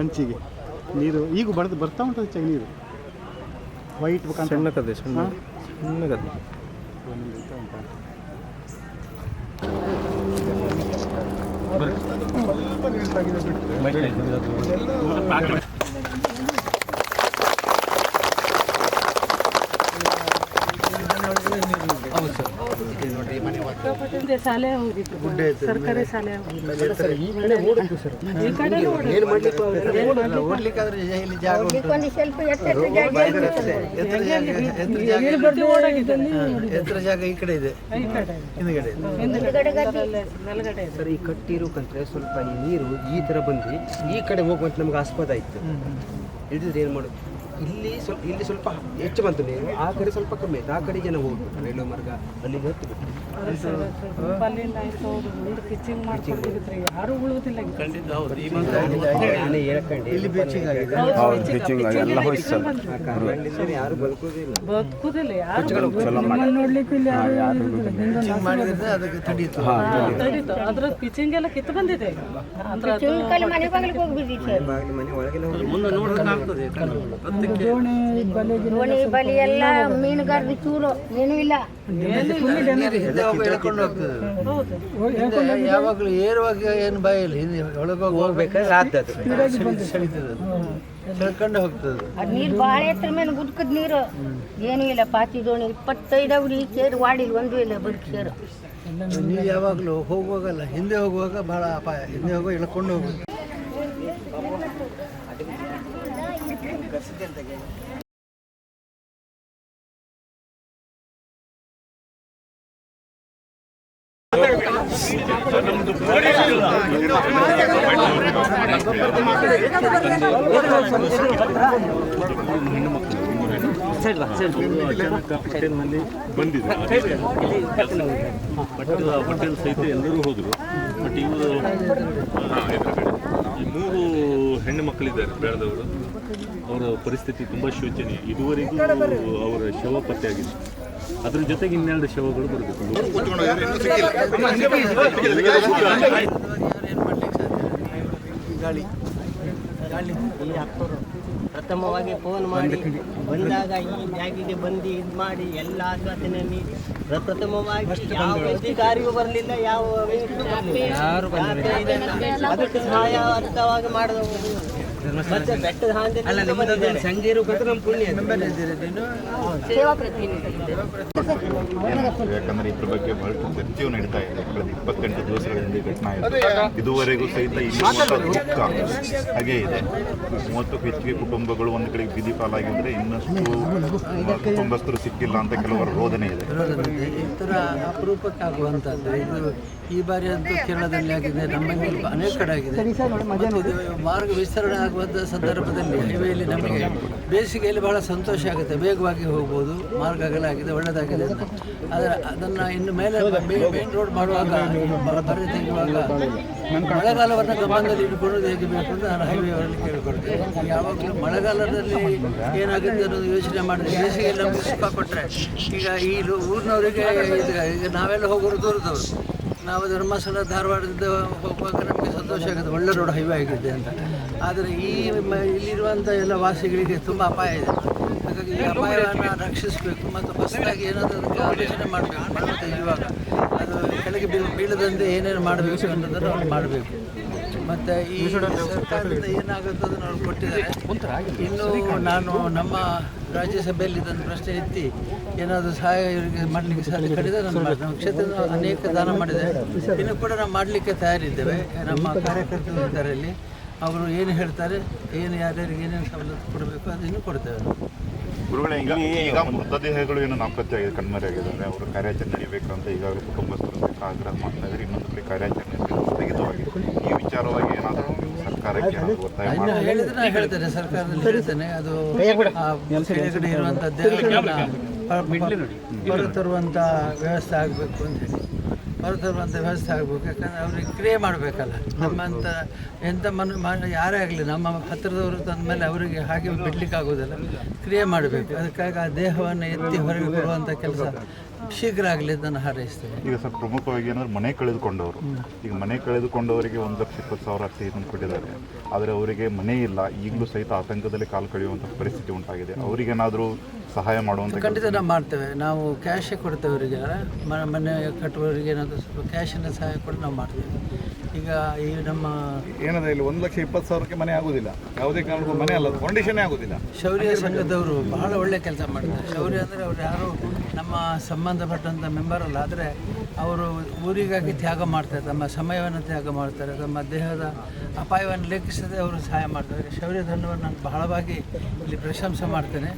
ಅಂಚಿಗೆ ನೀರು ಈಗ ಬಡ್ದು ಬರ್ತಾ ಉಂಟು ಹೆಚ್ಚಾಗಿ ನೀರು. ವೈಟ್ ಸಣ್ಣ ಕತೆ ಸಣ್ಣ ಸಣ್ಣ ಕತೆ ಇದೆ ಶಾಲೆ ಹೋಗಿತ್ತು. ಸರ್ಕಾರಿ ಶಾಲೆ ಹೋಗಿತ್ತು. ಈ ಕಡೆ ಒಂದು ಸ್ವಲ್ಪ ಎತ್ತರ ಜಾಗ ಎತ್ತರ ಜಾಗ ಈ ಕಡೆ ಇದೆ. ಹಿಂದ್ಗಡೆ ಇದೆ. ಸರ್ ಈ ಸ್ವಲ್ಪ ಈ ನೀರು ಈ ಥರ ಬಂದು ಈ ಕಡೆ ಹೋಗುವಂತ ನಮ್ಗೆ ಆಸ್ಪದ ಆಯ್ತು. ಹಿಡಿದ್ರೆ ಏನು ಮಾಡೋದು? ಇಲ್ಲಿ ಸ್ವಲ್ಪ ಇಲ್ಲಿ ಸ್ವಲ್ಪ ಹೆಚ್ಚು ಬಂತು ನೀರು ಆ ಕಡೆ ಸ್ವಲ್ಪ ಕಮ್ಮಿ ಆಯ್ತು. ಆ ಕಡೆ ಜನ ಹೋಗ್ಬಿಟ್ಟು ರೈಲ್ವೆ ಮಾರ್ಗ ಅಲ್ಲಿಗೆ ಹತ್ತು ಬಿಟ್ಟು ಹೌದು. ಬೆಚ್ಚಿಗೆ ಎಲ್ಲ ಹೋಯ್ತು ಸರ್. ಬದುಕೋದಿಲ್ಲ. ಅದ್ರ ಪಿಚಿಂಗ್ ಎಲ್ಲ ಕಿತ್ತು ಬಂದಿದೆ ಬಲಿ ಎಲ್ಲ ಮೀನುಗಾರರು ಚೂರು ಏನೂ ಇಲ್ಲ. ಎಳ್ಕೊಂಡು ಹೋಗ್ತದೆ ಯಾವಾಗಲೂ ಏರುವಾಗ ಏನು ಬಾಯಲ್ಲಿ ಹಿಂದೆ ಒಳಗೋಗಿ ಹೋಗ್ಬೇಕಾದ್ರೆ ಆಗ್ತದೆ ಸೆಳಿತದೆ ಅದು ಸೆಳ್ಕೊಂಡು ಹೋಗ್ತದೆ. ಅದು ನೀರು ಭಾಳ ಎತ್ತರ ಮೇಲೆ ಗುಡ್ಕದ ನೀರು. ಏನೂ ಇಲ್ಲ ಪಾತಿ ದೋಣಿ ಇಪ್ಪತ್ತೈದು ಅವ್ರು ಈ ಸೇರು ವಾಡಿಲ್ ಒಂದು ಇಲ್ಲ ಬದುಕು ಸೇರು ನೀವು ಯಾವಾಗಲೂ ಹೋಗುವಾಗಲ್ಲ. ಹಿಂದೆ ಹೋಗುವಾಗ ಬಹಳ ಅಪಾಯ. ಹಿಂದೆ ಹೋಗುವ ಎಳ್ಕೊಂಡು ಹೋಗುದು ಹೋಟೆಲ್ ಸಹಿತ ಎಲ್ಲರೂ ಹೋದ್ರು ಬಟ್ ಇವರು ಈ ಮೂರು ಹೆಣ್ಣು ಮಕ್ಕಳಿದ್ದಾರೆ ಬೆಳೆದವರು ಅವರ ಪರಿಸ್ಥಿತಿ ತುಂಬ ಶೋಚನೀಯ. ಇದುವರೆಗೂ ಅವರ ಶವ ಪತ್ತೆಯಾಗಿದೆ ಅದ್ರ ಜೊತೆಗೆ ಇನ್ನೆರಡು ಶವಗಳು ಬರಬೇಕು ಗಾಳಿ ಪ್ರಥಮವಾಗಿ ಫೋನ್ ಮಾಡಿ ಬಂದಾಗ ಈ ಜಾಗಿಗೆ ಬಂದು ಇದು ಮಾಡಿ ಎಲ್ಲ ಆಶ್ವಾಸನೆ ನೀಡಿ. ಪ್ರಥಮವಾಗಿ ಯಾವ ಅಧಿಕಾರಿಯೂ ಬರಲಿಲ್ಲ ಯಾವ ಅದಕ್ಕೆ ಸಹಾಯ ಅರ್ಥವಾಗಿ ಮಾಡಿದವರು ಯಾಕಂದ್ರೆ ಇದ್ರ ಬಗ್ಗೆ ಬಹಳಷ್ಟು ಚರ್ಚೆಯು ನಡೀತಾ ಇದೆ. ಕಳೆದ ಇಪ್ಪತ್ತೆಂಟು ದಿವಸಗಳಿಂದ ಈ ಘಟನೆ ಇದುವರೆಗೂ ಸಹಿತ ದುಃಖ ಹಾಗೇ ಇದೆ. ಮೂವತ್ತಕ್ಕೂ ಹೆಚ್ಚಿಗೆ ಕುಟುಂಬಗಳು ಒಂದು ಕಡೆ ಬೀದಿ ಪಾಲಾಗಿದ್ರೆ ಇನ್ನಷ್ಟು ಕುಟುಂಬಸ್ಥರು ಸಿಕ್ಕಿಲ್ಲ ಅಂತ ಕೆಲವರ ರೋದನೆ ಇದೆ. ಇದು. ಈ ಬಾರಿ ಅಂತೂ ಕೇರಳದಲ್ಲಿ ಆಗಿದೆ ನಮ್ಮಲ್ಲಿ ಅನೇಕ ಕಡೆ ಆಗಿದೆ. ಮಾರ್ಗ ವಿಸ್ತರಣೆ ಆಗುವಂಥ ಸಂದರ್ಭದಲ್ಲಿ ಹೈವೇಲಿ ನಮಗೆ ಬೇಸಿಗೆಯಲ್ಲಿ ಬಹಳ ಸಂತೋಷ ಆಗುತ್ತೆ. ವೇಗವಾಗಿ ಹೋಗ್ಬೋದು. ಮಾರ್ಗ ಅಗಲ ಆಗಿದೆ ಒಳ್ಳೆಯದಾಗಿದೆ ಅಂತ. ಆದರೆ ಅದನ್ನು ಇನ್ನು ಮೇಲೆ ಮೇನ್ ರೋಡ್ ಮಾಡುವಾಗ ಬರ ತೆಗೆಯುವಾಗ ಮಳೆಗಾಲವನ್ನು ಗಮನದಲ್ಲಿ ಇಟ್ಕೊಂಡು ಹೇಗೆ ಬೇಕು ಅಂತ ನಾನು ಹೈವೇ ಅವರಲ್ಲಿ ಕೇಳಿಕೊಡ್ತೇನೆ ಯಾವಾಗಲೂ ಮಳೆಗಾಲದಲ್ಲಿ ಏನಾಗುತ್ತೆ ಅನ್ನೋದು ಯೋಚನೆ ಮಾಡಿದ್ರೆ ಬೇಸಿಗೆಯಲ್ಲಿ ನಮಗೆ ಸುಖ ಕೊಟ್ಟರೆ ಈಗ ಈ ಊರಿನವರಿಗೆ ಈಗ ನಾವೆಲ್ಲ ಹೋಗೋರು ದೂರದವರು. ನಾವು ಧರ್ಮಸ್ಥಳ ಧಾರವಾಡದಿಂದ ಹೋಗುವಾಗ ನಮಗೆ ಸಂತೋಷ ಆಗುತ್ತೆ. ಒಳ್ಳೆ ರೋಡ್ ಹೈವೇ ಆಗಿದೆ ಅಂತ. ಆದರೆ ಈ ಇಲ್ಲಿರುವಂಥ ಎಲ್ಲ ವಾಸಿಗಳಿಗೆ ತುಂಬ ಅಪಾಯ ಇದೆ. ಹಾಗಾಗಿ ಈ ಅಪಾಯವನ್ನು ರಕ್ಷಿಸಬೇಕು ಮತ್ತು ಹೊಸದಾಗಿ ಏನಾದರೂ ಅದಕ್ಕೆ ಆಲೋಚನೆ ಮಾಡಬೇಕು ಇವಾಗ ತೆಗೆಯುವಾಗ ಅದು ಕೆಳಗೆ ಬೀಳ, ಬೀಳದಂತೆ ಏನೇನು ಮಾಡಬೇಕು ಅನ್ನೋದನ್ನು ಅವ್ರು ಮಾಡಬೇಕು. ಮತ್ತು ಈ ಸರ್ಕಾರದಿಂದ ಏನಾಗುತ್ತೆ ಅದನ್ನು ಅವ್ರು ಕೊಟ್ಟಿದ್ದಾರೆ. ಇನ್ನು ನಾನು ನಮ್ಮ ರಾಜ್ಯಸಭೆಯಲ್ಲಿ ಇದನ್ನು ಪ್ರಶ್ನೆ ಎತ್ತಿ ಏನಾದರೂ ಸಹಾಯ ಇವರಿಗೆ ಮಾಡಲಿಕ್ಕೆ ಸಾಧ್ಯ ಕಡಿದ್ರೆ. ನಮ್ಮ ಕ್ಷೇತ್ರದ ಅನೇಕ ದಾನ ಮಾಡಿದೆ ಇನ್ನು ಕೂಡ ನಾವು ಮಾಡಲಿಕ್ಕೆ ತಯಾರಿದ್ದೇವೆ. ನಮ್ಮ ಕಾರ್ಯಕರ್ತರು ಇದ್ದಾರೆ ಇಲ್ಲಿ ಅವರು ಏನು ಹೇಳ್ತಾರೆ ಏನು ಯಾರ್ಯಾರಿಗೆ ಏನೇನು ಸವಲತ್ತು ಕೊಡಬೇಕು ಅದನ್ನು ಕೊಡ್ತೇವೆ ಗುರುಗಳೇ ಈಗ ಈಗ ಮೃತದೇಹಗಳು ಏನು ನಾಪತ್ತೆಯಾಗಿದೆ ಕಣ್ಮರೆಯಾಗಿದ್ದಾರೆ ಅವರು ಕಾರ್ಯಾಚರಣೆ ನಡೀಬೇಕು ಅಂತ ಈಗಾಗಲೇ ಕುಟುಂಬಸ್ಥರು ಸಹಿತ ಆಗ್ರಹ ಮಾಡ್ತಾ ಇದ್ದಾರೆ. ಇನ್ನೊಂದು ಕಡೆ ಕಾರ್ಯಾಚರಣೆ ಸ್ಥಗಿತವಾಗಿದೆ. ಈ ವಿಚಾರವಾಗಿ ಏನಾದರೂ ಸರ್ಕಾರಕ್ಕೆ ಒತ್ತಾಯ ಹೇಳಿದ್ರೆ ಹೇಳ್ತೇನೆ ಸರ್ಕಾರದಲ್ಲಿ ಹೇಳ್ತೇನೆ. ಅದು ಕೆಳಗಡೆ ಇರುವಂಥ ಹೊರ ತರುವಂಥ ವ್ಯವಸ್ಥೆ ಆಗಬೇಕು ಅಂತ ಹೇಳಿ. ಹೊರತರುವಂಥ ವ್ಯವಸ್ಥೆ ಆಗಬೇಕು. ಯಾಕಂದರೆ ಅವ್ರಿಗೆ ಕ್ರಿಯೆ ಮಾಡಬೇಕಲ್ಲ. ನಮ್ಮಂಥ ಎಂಥ ಮನು ಯಾರೇ ಆಗಲಿ, ನಮ್ಮ ಹತ್ತಿರದವರು ತಂದ ಮೇಲೆ ಅವರಿಗೆ ಹಾಗೆ ಬಿಡ್ಲಿಕ್ಕೆ ಆಗೋದಿಲ್ಲ ಕ್ರಿಯೆ ಮಾಡಬೇಕು. ಅದಕ್ಕಾಗಿ ಆ ದೇಹವನ್ನು ಎತ್ತಿ ಹೊರಗೆ ಬರುವಂಥ ಕೆಲಸ. ಶೀಘ್ರ ಆಗಲಿ ಹಾರೈಸ್ತೇವೆ. ನಾನು ಹಾರೈಸ್ತೇನೆ ಈಗ ಸರ್ ಪ್ರಮುಖವಾಗಿ ಏನಂದ್ರೆ ಮನೆ ಕಳೆದುಕೊಂಡವರು. ಈಗ ಮನೆ ಕಳೆದುಕೊಂಡವರಿಗೆ ಒಂದು ಲಕ್ಷ ಇಪ್ಪತ್ತು ಸಾವಿರ ಅಷ್ಟೇ ಇದನ್ನು ಕೊಟ್ಟಿದ್ದಾರೆ. ಆದರೆ ಅವರಿಗೆ ಮನೆ ಇಲ್ಲ ಈಗಲೂ ಸಹಿತ ಆತಂಕದಲ್ಲಿ ಕಾಲು ಕಳೆಯುವಂಥ ಪರಿಸ್ಥಿತಿ ಉಂಟಾಗಿದೆ. ಅವರಿಗೇನಾದರೂ ಸಹಾಯ ಮಾಡುವಂಥ ಖಂಡಿತ ನಾವು ಮಾಡ್ತೇವೆ. ನಾವು ಕ್ಯಾಶೇ ಕೊಡ್ತೇವೆ ಅವರಿಗೆ ಮನೆ ಕಟ್ಟುವವರಿಗೆ ಏನಾದರೂ ಸ್ವಲ್ಪ ಕ್ಯಾಶಿನ ಸಹಾಯ ಕೂಡ ನಾವು ಮಾಡ್ತೇವೆ. ಈಗ ಈ ನಮ್ಮ ಏನದ ಇಲ್ಲಿ ಒಂದು ಲಕ್ಷ ಇಪ್ಪತ್ತು ಸಾವಿರಕ್ಕೆ ಮನೆ ಆಗೋದಿಲ್ಲ. ಯಾವುದೇ ಕಾರಣಕ್ಕೂ ಮನೆ ಅಲ್ಲ ಕಂಡೀಷನ್ ಆಗೋದಿಲ್ಲ. ಶೌರ್ಯ ಸಂಘದವರು ಬಹಳ ಒಳ್ಳೆ ಕೆಲಸ ಮಾಡ್ತಾರೆ ಶೌರ್ಯ ಅಂದರೆ ಅವ್ರು ಯಾರು ನಮ್ಮ ಸಂಬಂಧಪಟ್ಟಂಥ ಮೆಂಬರ್ ಅಲ್ಲ ಆದರೆ ಅವರು ಊರಿಗಾಗಿ ತ್ಯಾಗ ಮಾಡ್ತಾರೆ, ತಮ್ಮ ಸಮಯವನ್ನು ತ್ಯಾಗ ಮಾಡ್ತಾರೆ, ತಮ್ಮ ದೇಹದ ಅಪಾಯವನ್ನು ಲೆಕ್ಕಿಸದೆ ಅವರು ಸಹಾಯ ಮಾಡ್ತಾರೆ. ಶೌರ್ಯ ತಂಡವನ್ನು ನಾನು ಬಹಳವಾಗಿ ಇಲ್ಲಿ ಪ್ರಶಂಸೆ ಮಾಡ್ತೇನೆ.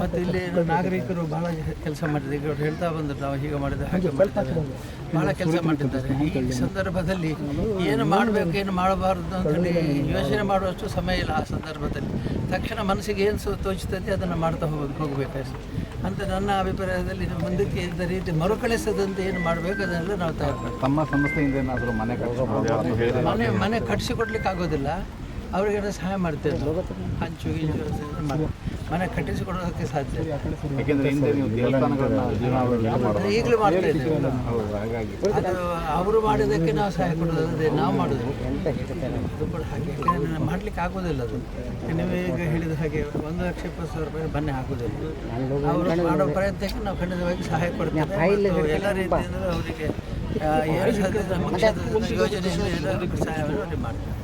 ಮತ್ತು ಇಲ್ಲಿ ನಾಗರಿಕರು ಬಹಳ ಕೆಲಸ ಮಾಡಿದ್ದಾರೆ. ಈಗ ಅವ್ರು ಹೇಳ್ತಾ ಬಂದರು, ನಾವು ಹೀಗೆ ಮಾಡಿದ ಹಾಗೆ ಮಾಡ್ತಾರೆ. ಬಹಳ ಕೆಲಸ ಮಾಡಿದ್ದಾರೆ ಈ ಸಂದರ್ಭದಲ್ಲಿ ಏನು ಮಾಡಬೇಕು, ಏನು ಮಾಡಬಾರ್ದು ಅಂತೇಳಿ ಯೋಚನೆ ಮಾಡುವಷ್ಟು ಸಮಯ ಇಲ್ಲ ಆ ಸಂದರ್ಭದಲ್ಲಿ. ತಕ್ಷಣ ಮನಸ್ಸಿಗೆ ಏನು ತೋಚುತ್ತದೆ, ಅದನ್ನು ಮಾಡ್ತಾ ಹೋಗೋದು ಹೋಗಬೇಕಾಯ್ತು. ಅಂತ ನನ್ನ ಅಭಿಪ್ರಾಯದಲ್ಲಿ ಮುಂದಕ್ಕೆ ಇದ್ದ ರೀತಿ ಮರುಕಳಿಸದಂತೆ ಏನು ಮಾಡಬೇಕು ಅದನ್ನೆಲ್ಲ ನಾವು ತಯಾರು ತಮ್ಮ ಸಂಸ್ಥೆಯಿಂದ ಏನಾದರೂ ಮನೆ ಮನೆ ಮನೆ ಕಟ್ಟಿಸಿಕೊಡ್ಲಿಕ್ಕೆ ಆಗೋದಿಲ್ಲ ಅವ್ರಿಗೆಲ್ಲ ಸಹಾಯ ಮಾಡ್ತೇವೆ. ಹಂಚು ಗಿಂಚು ಮಾಡಿ ಮನೆ ಕಟ್ಟಿಸಿಕೊಡೋದಕ್ಕೆ ಸಾಧ್ಯ ಈಗಲೂ ಮಾಡ್ತಾ ಇದ್ದೇವೆ. ಹೌದು ಹಾಗಾಗಿ. ಅದು ಅವರು ಮಾಡೋದಕ್ಕೆ ನಾವು ಸಹಾಯ ಕೊಡೋದೇ ನಾವು ಮಾಡೋದು. ಅದು ಕೂಡ ಹಾಗೆ ಮಾಡ್ಲಿಕ್ಕೆ ಆಗೋದಿಲ್ಲ ಅದು. ನೀವು ಈಗ ಹೇಳಿದ ಹಾಗೆ ಒಂದು ಲಕ್ಷ ಇಪ್ಪತ್ತು ಸಾವಿರ ರೂಪಾಯಿ ಬನ್ನಿ ಆಗೋದಿಲ್ಲ. ಅವರು ಮಾಡೋ ಪ್ರಯತ್ನಕ್ಕೆ ನಾವು ಖಂಡಿತವಾಗಿ ಸಹಾಯ ಕೊಡ್ತೇವೆ ಎಲ್ಲ ರೀತಿಯಿಂದ ಅವರಿಗೆ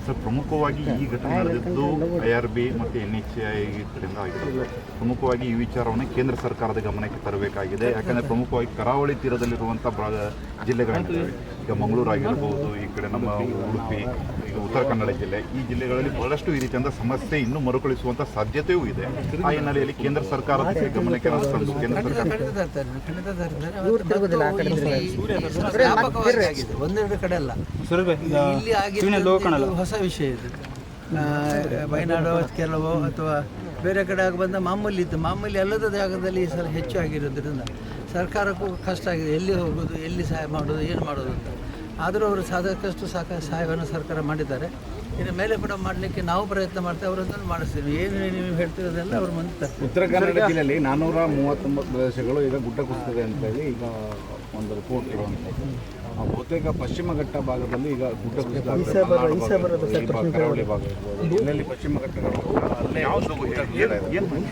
ಸರ್ ಪ್ರಮುಖವಾಗಿ ಈ ಘಟನೆ ನಡೆದಿದ್ದು ಐ ಆರ್ ಬಿ ಮತ್ತು ಎನ್ ಎಚ್ ಐ ಕಡೆಯಿಂದ ಆಗಿರೋದು. ಪ್ರಮುಖವಾಗಿ ಈ ವಿಚಾರವನ್ನು ಕೇಂದ್ರ ಸರ್ಕಾರದ ಗಮನಕ್ಕೆ ತರಬೇಕಾಗಿದೆ. ಯಾಕಂದರೆ ಪ್ರಮುಖವಾಗಿ ಕರಾವಳಿ ತೀರದಲ್ಲಿರುವಂಥ ಭಾಗ ಜಿಲ್ಲೆಗಳಿದ್ದಾವೆ ಈಗ ಮಂಗಳೂರು ಆಗಿರ್ಬೋದು ಈ ಕಡೆ ನಮ್ಮ ಉಡುಪಿ ಈಗ ಉತ್ತರ ಕನ್ನಡ ಜಿಲ್ಲೆ. ಈ ಜಿಲ್ಲೆಗಳಲ್ಲಿ ಬಹಳಷ್ಟು ಈ ರೀತಿಯಾದ ಸಮಸ್ಯೆ ಇನ್ನೂ ಮರುಕಳಿಸುವಂಥ ಸಾಧ್ಯತೆಯೂ ಇದೆ. ಆ ಹಿನ್ನೆಲೆಯಲ್ಲಿ ಕೇಂದ್ರ ಸರ್ಕಾರದ ಗಮನಕ್ಕೆ ಕೇಂದ್ರ ಸರ್ಕಾರ. ವ್ಯಾಪಕವಾಗಿ ಆಗಿದೆ. ಒಂದೆರಡು ಕಡೆ ಅಲ್ಲ. ಇಲ್ಲಿ ಆಗಿದ್ದು ಹೊಸ ವಿಷಯ ಇದು. ಆ, ಕೆಲವು ಅಥವಾ ಬೇರೆ ಕಡೆ ಆಗಿ ಬಂದ ಮಾಮೂಲಿ ಇತ್ತು. ಮಾಮೂಲಿ ಅಲ್ಲದ ಜಾಗದಲ್ಲಿ ಈ ಸಲ ಹೆಚ್ಚು ಆಗಿರೋದ್ರಿಂದ ಸರ್ಕಾರಕ್ಕೂ ಕಷ್ಟ ಆಗಿದೆ. ಎಲ್ಲಿ ಹೋಗೋದು ಎಲ್ಲಿ ಸಹಾಯ ಮಾಡೋದು ಏನು ಮಾಡೋದು ಅಂತ. ಆದರೂ ಅವರು ಸಾಧಕಷ್ಟು ಸಾಕ ಸಹಾಯವನ್ನು ಸರ್ಕಾರ ಮಾಡಿದ್ದಾರೆ. ಇನ್ನು ಮೇಲೆ ಕೂಡ ಮಾಡಲಿಕ್ಕೆ ನಾವು ಪ್ರಯತ್ನ ಮಾಡ್ತೇವೆ ಅವರನ್ನು ಮಾಡಿಸ್ತೀವಿ. ಏನು ನೀವು ಹೇಳ್ತಿರೋದೆಲ್ಲ ಅವ್ರು ಮುಂದೆ ಉತ್ತರ ಕನ್ನಡ ಜಿಲ್ಲೆಯಲ್ಲಿ ನಾನ್ನೂರ ಮೂವತ್ತೊಂಬತ್ತು ಪ್ರದೇಶಗಳು ಈಗ ಗುಡ್ಡ ಕುಸಿತದೆ ಅಂತ ಹೇಳಿ ಈಗ ಒಂದು ರಿಪೋರ್ಟ್ ಇರುವಂಥದ್ದು. ಆ ಬಹುತೇಕ ಪಶ್ಚಿಮ ಘಟ್ಟ ಭಾಗದಲ್ಲಿ ಈಗ ಗುಡ್ಡ ಕರಾವಳಿ ಭಾಗ ಇರ್ಬೋದು. ಎಲ್ಲೆಲ್ಲಿ ಪಶ್ಚಿಮ ಘಟ್ಟಗಳು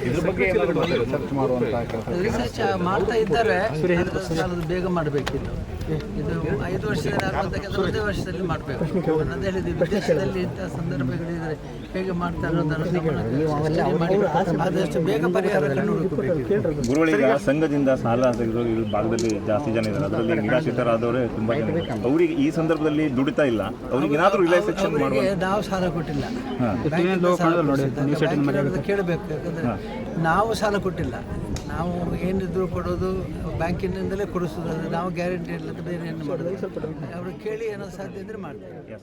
ಇದ್ರ ಬಗ್ಗೆ ಏನಾದರೂ ರಿಸರ್ಚ್ ಮಾಡುವಂಥ ಕೆಲಸ ರಿಸರ್ಚ್ ಮಾಡ್ತಾ ಇದ್ದಾರೆ. ಬೇಗ ಮಾಡಬೇಕಿತ್ತು. ಇದು ಐದು ವರ್ಷದಲ್ಲಿ ಆಗುವಂತಕ್ಕಿಂತ ಒಂದೇ ವರ್ಷದಲ್ಲಿ ಮಾಡಬೇಕು. ಅದೇ ಹೇಳಿದ್ವಿ ವಿದೇಶದಲ್ಲಿ ಇಂಥ ಸಂದರ್ಭಗಳಿದ್ರೆ ಹೇಗೆ ಮಾಡ್ತಾರೆ ಅನ್ನೋದನ್ನು ಆದಷ್ಟು ಬೇಗ ಹುಡುಕಬೇಕು ಗುರುಗಳೀಗ ಸಂಘದಿಂದ ಸಾಲ ತೆಗೆದು ಈ ಭಾಗದಲ್ಲಿ ಜಾಸ್ತಿ ಜನ ಇದ್ದಾರೆ. ಅದರಲ್ಲಿ ನಿರಾಶ್ರಿತರಾದವರೇ ತುಂಬಾ ಜನ ಇದ್ದಾರೆ. ಅವರಿಗೆ ಈ ಸಂದರ್ಭದಲ್ಲಿ ದುಡಿತಾ ಇಲ್ಲ. ಅವ್ರಿಗೆ ಏನಾದರೂ ರಿಲ್ಯಾಕ್ಸೇಷನ್ ಮಾಡುವ ನಾವು ಸಾಲ ಕೊಟ್ಟಿಲ್ಲ. ಕೇಳಬೇಕು. ಯಾಕಂದ್ರೆ ನಾವು ಸಾಲ ಕೊಟ್ಟಿಲ್ಲ. ನಾವು ಏನಿದ್ರು ಕೊಡೋದು ಬ್ಯಾಂಕಿನಿಂದಲೇ ಕೊಡಿಸೋದು. ಅದು ನಾವು ಗ್ಯಾರಂಟಿ ಇಲ್ಲದ ಬೇರೆ ಏನು ಮಾಡೋದು ಅವರು ಕೇಳಿ ಏನೋ ಸಾಧ್ಯ ಇದ್ರೆ ಮಾಡ್ತಾರೆ.